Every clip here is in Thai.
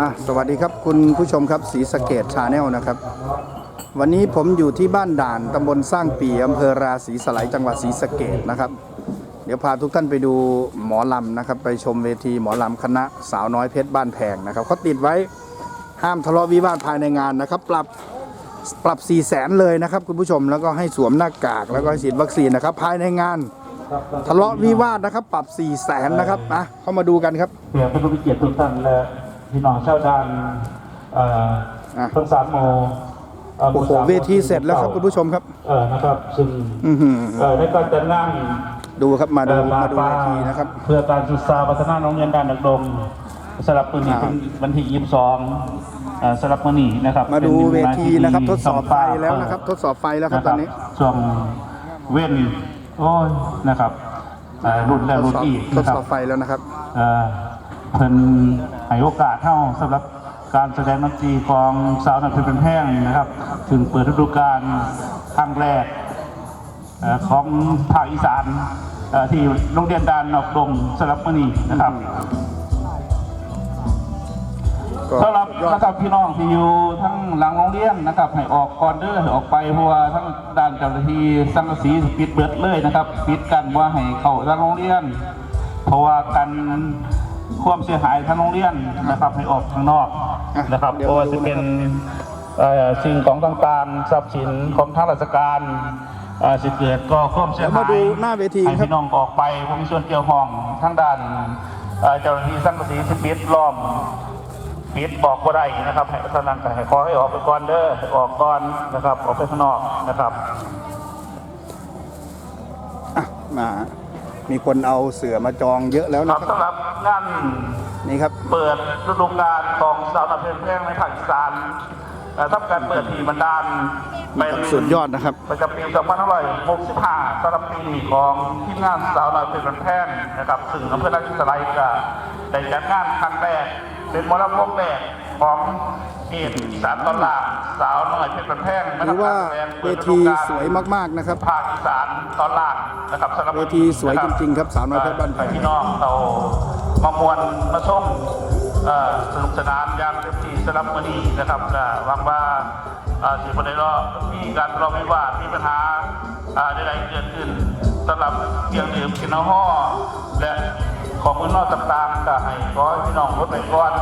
อะสวัสดีครับคุณผู้ชมครับสีสะเกตชาแนลนะครับ วันนี้ผมอยู่ที่บ้านด่านตำบลสร้างปีอำเภอราศีสไลยจังหวัดศรีสะเกตนะครับ เดี๋ยวพาทุกท่านไปดูหมอลำนะครับ ไปชมเวทีหมอลำคณะสาวน้อยเพชรบ้านแพงนะครับเขาติดไว้ห้ามทะเลาะวิวาทภายในงานนะครับ ปรับปรับ4ี่แสนเลยนะครับ คุณผู้ชมแล้วก็ให้สวมหน้ากากแล้วก็ให้ฉีดวัคซีนนะครับ ภายในงาน ทะเลาะวิวาทนะครับ ปรับ4ี่แสนนะครับนะเข้ามาดูกันครับเพื่อเป็นผู้มีเกียรติทุกท่านและพี่น้องชาวดานเอ่ออะทั้งสามโมเอ่อหโอ้มู่โหสามเวทีเสร็จแล้วครับคุณผู้ชมครับเออนะครับซึ่งอือหือเอ่อในการจัดงานดูครับมาดูเอ่อมาดูปเวทีนะครับ เพื่อการศึกษาพัฒนาโรงเรียนด้านดักดมสำหรับปืนนี้อ่าเป็นวันที่ยี่สิบสองสำหรับมือนี้นะครับ มาดูป็นเวทีนะครับงาทดสอบไฟแล้วนะครับ ทดสอบไฟแล้วครับตอนนี้ช่วงเว้น โอ้ยนะครับเอ่อรุ่นและทดรุ่นสอบอีกทดนะครัสอบบไฟแล้วนะครับ เอ่อเพิ่นให้โอกาสเท่าสำหรับการแสดงดนตรีของสาวนักเพลงเป็นแพงนะครับ ถึงเปิดฤดูกาลครั้งแรกเอ่อของภาคอีสานเอ่อที่โรงเรียนดานนอกดงสำหรับมื้อนี้นะครับก็ สำหรับยอดนะครับพี่น้องที่อยู่ทั้งหลังโรงเรียนนะครับให้ออกก่อนเด้อให้ออกไปเพราะว่าทั้งด้านเจ้าหน้าที่สังกะสีปิดเบิดเลยนะครับปิดกันว่าให้เข้าทางโรงเรียน เพราะว่ากันความเสียหายทางโรงเรียนนะครับให้ออกข้างนอกอะนะครับเดี๋ยวเพราะว่ามาดูจะเป็นนะครับเอ่อสิ่งของต่างๆทรัพย์สินของทางราชการเอ่อสิเกิดก็ความเสียเดี๋ยวหายมาดูหน้าเวทีให้ครับพี่น้องออกไปผมมีส่วนเกี่ยวข้องทางด้านเอ่อเจ้าหน้าที่สังกะสีสิปิดล้อม ปิดบอกว่าได้นะครับให้พนักงานให้ขอให้ออกไปก่อนเด้อให้ออกก่อนนะครับ ออกไปข้างนอกนะครับอะมามีคนเอาเสือมาจองเยอะแล้วครันะบครับสำหรับงานนี่ครับ เปิดฤดูกาลของสาวนักเพลงแพร่งในภาคอีสานเอ่อทำการเปิดทีบันดาลเป็น สุดยอดนะครับ ประจำปี2565สำหรับปีนี้ของทีมงานสาวน้อยเพชรบันแพงนะครับ ซึ่งอำเภอราชสไลยก็ได้จัดงานครั้งแรก เป็นหมอลำวงแรกของเขตอีสานตอนล่างสาวน้อยเพชรบันแพงหรือว่าเวทีสวยมากๆนะครับ ภาคอีสานตอนล่างนะครับสำหรับเวทีสวยจริงๆครับสาวน้อยเพชรบ้านแพง พี่น้องเรามามวนมาชมเอ่อสนุกสนานอย่างเต็มที่สำหรับวันนี้นะครับก็หวังว่าเอ่อสิ่งใดก็มีการทะเลาะวิวาทมีปัญหาอ่าใดๆเกิดขึ้นสำหรับเครื่องดื่มกินแอลกอฮอล์และ ของมือนอกต่างๆก็ให้ขอให้พี่น้องลดไปก่อน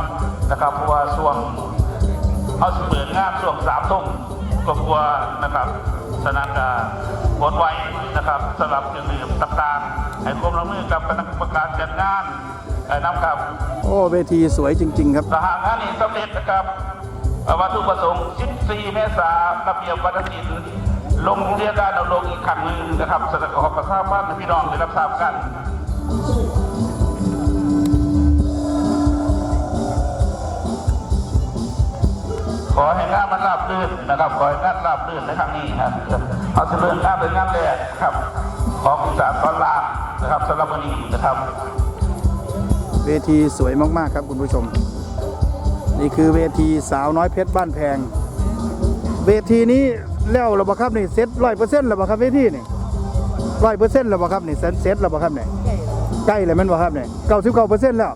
นะครับเพราะว่าช่วงเอาสิเปิดงานช่วงสามทุ่มก็กลัวนะครับสนามกากดไว้นะครับสำหรับเครื่องดื่มต่างๆให้ความร่วมมือกับคณะกรรมการจัดงานเอ่อนำกับ โอ้เวทีสวยจริง ๆ ครับสหงานนี้สำเร็จนะครับเอ่อวัตถุประสงค์ 14 เมษายนระเบียบวัฒนศิลป์ลงเรียนการดำรงอีกครั้งหนึ่งนะครับแสดงขอบประชาพันธ์ให้พี่น้องได้รับทราบกัน ขอให้งานมันราบรื่นนะครับ ขอให้งานราบรื่นในครั้งนี้ครับเอาเสริญงานเป็นงานแรกครับ ของอีสานตอนล่างนะครับสำหรับวันนี้นะครับ เวทีสวยมากๆครับคุณผู้ชม นี่คือเวทีสาวน้อยเพชรบ้านแพง เวทีนี้แล้วหรือเปล่าครับนี่เซ็ตร้อยเปอร์เซ็นต์หรือเปล่าครับเวทีนี่ร้อยเปอร์เซ็นต์หรือเปล่าครับนี่เซ็ตเซ็ตหรือเปล่าครับนี่ใกล้เลยแมันบ่ครับนี่เก้าสิบเก้าเปอร์เซ็นต์แล้ว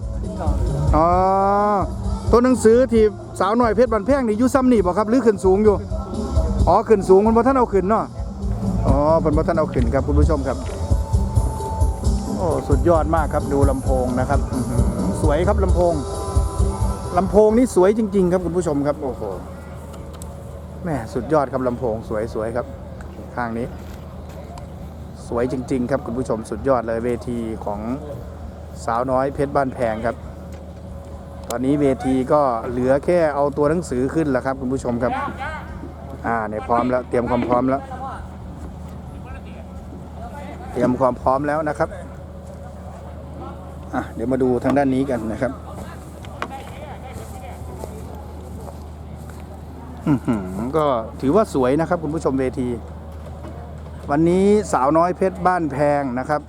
อ๋อ ตัวหนังสือที่สาวน้อยเพชรบ้านแพงนี่อยู่ซ้ำนี่บ่ครับหรือขึ้นสูงอยู่ อ๋อขึ้นสูงมันบ่ท่านเอาขึ้นเนาะ อ๋อเพิ่นบ่ท่านเอาขึ้นครับคุณผู้ชมครับ โอ้สุดยอดมากครับดูลำโพงนะครับสวยครับลำโพงลำโพงนี่สวยจริง ๆ ครับคุณผู้ชมครับโอ้โหแม่สุดยอดครับลำโพงสวยสวยครับข้างนี้สวยจริง ๆ ครับคุณผู้ชมสุดยอดเลยเวทีของสาวน้อยเพชรบ้านแพงครับ ตอนนี้เวทีก็เหลือแค่เอาตัวหนังสือขึ้นแล้วครับคุณผู้ชมครับ อ่าเนี่ยพร้อมแล้วเตรียมความพร้อมแล้ว เตรียมความพร้อมแล้วนะครับอะเดี๋ยวมาดูทางด้านนี้กันนะครับอื้อหือก็ถือว่าสวยนะครับคุณผู้ชมเวที วันนี้สาวน้อยเพชรบ้านแพงนะครับ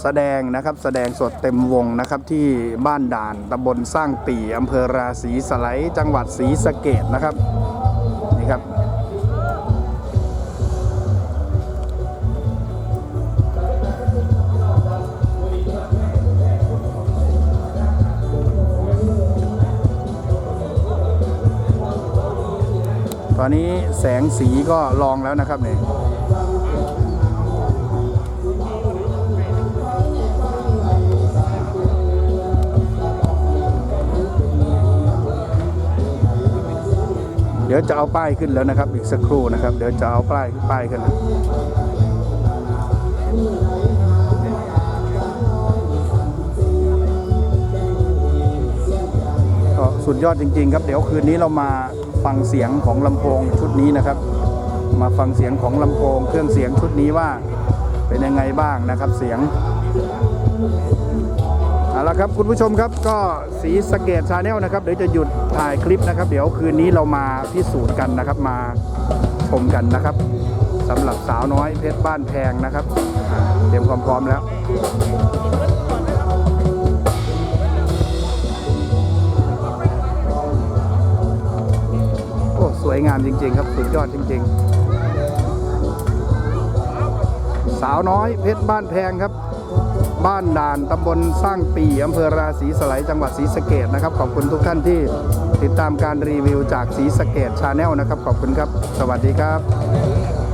แสดงนะครับแสดงสดเต็มวงนะครับที่บ้านด่านตำบลสร้างตีอำเภอราศีสไลจังหวัดศรีสะเกดนะครับนี่ครับตอนนี้แสงสีก็ลองแล้วนะครับเนี่ย ดี๋ยวจะเอาป้ายขึ้นแล้วนะครับ อีกสักครู่นะครับ เดี๋ยวจะเอาป้ายป้ายขึ้นแล้วก็สุดยอดจริง ๆ ครับ เดี๋ยวคืนนี้เรามาฟังเสียงของลำโพงชุดนี้นะครับ มาฟังเสียงของลำโพง เครื่องเสียงชุดนี้ว่าเป็นยังไงบ้างนะครับเสียง ละครับคุณผู้ชมครับก็สีสเกตชาแนลนะครับเดี๋ยวจะหยุดถ่ายคลิปนะครับ เดี๋ยวคืนนี้เรามาพิสูจน์กันนะครับ มาชมกันนะครับสำหรับสาวน้อยเพชรบ้านแพงนะครับอ่าเตรียมความพร้อมแล้ว โอ้สวยงามจริง ๆ ครับสุดยอดจริง ๆ สาวน้อยเพชรบ้านแพงครับ บ้านด่านตำบลสร้างปีอำเภอราศีสไลยจังหวัดศรีสะเกดนะครับ ขอบคุณทุกท่านที่ติดตามการรีวิวจากศรีสะเกดชาแนลนะครับ ขอบคุณครับ สวัสดีครับ